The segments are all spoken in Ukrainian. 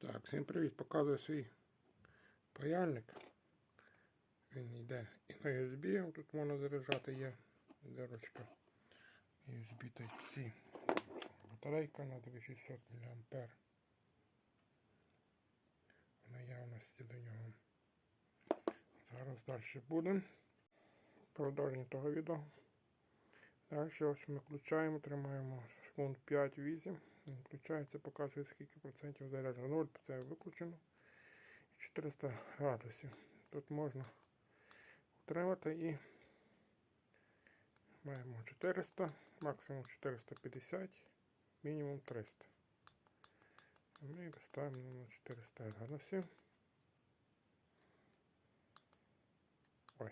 Так, всім привіт, показую свій паяльник. Він йде і на USB, тут можна заряджати є дирочка. USB Type-C. Батарейка на 2600 мА. В наявності до нього. Зараз далі буде. Продовження того відео. Далі ось ми включаємо, тримаємо секунд 5-8. Він Включається, показує скільки процентів заряджено. 0 це виключено. 400 градусів. Тут можна утримати і маємо 400, максимум 450, мінімум 300. Ми ставимо на 400 градусів. Ой.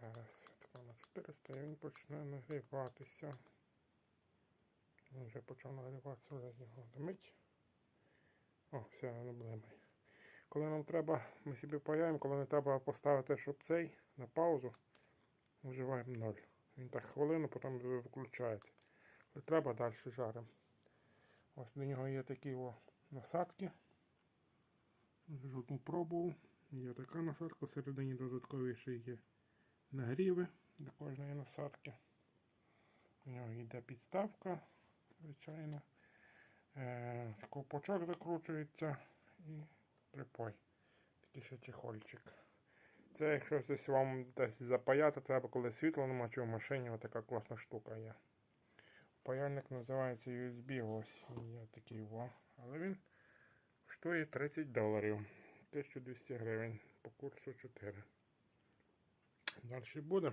Зараз на 400 і він почне нагріватися. Вже почав нагріватися, вже з нього димить. О, все, блимає. Коли нам треба, ми собі паяємо, коли не треба поставити, щоб цей на паузу, вживаємо 0. Він так хвилину, потім виключається. Коли треба, далі жаримо. Ось до нього є такі о, насадки. Вже пробував. Є така насадка, всередині додаткові ще є нагріви до кожної насадки. У нього йде підставка, звичайно. Е, ковпачок закручується і припой. Такий ще чехольчик. Це якщо десь вам десь запаяти, треба коли світло нема чи в машині, отака класна штука є. Паяльник називається USB, ось є такий во. Але він коштує 30 доларів. 1200 гривень по курсу 4. Далі буде.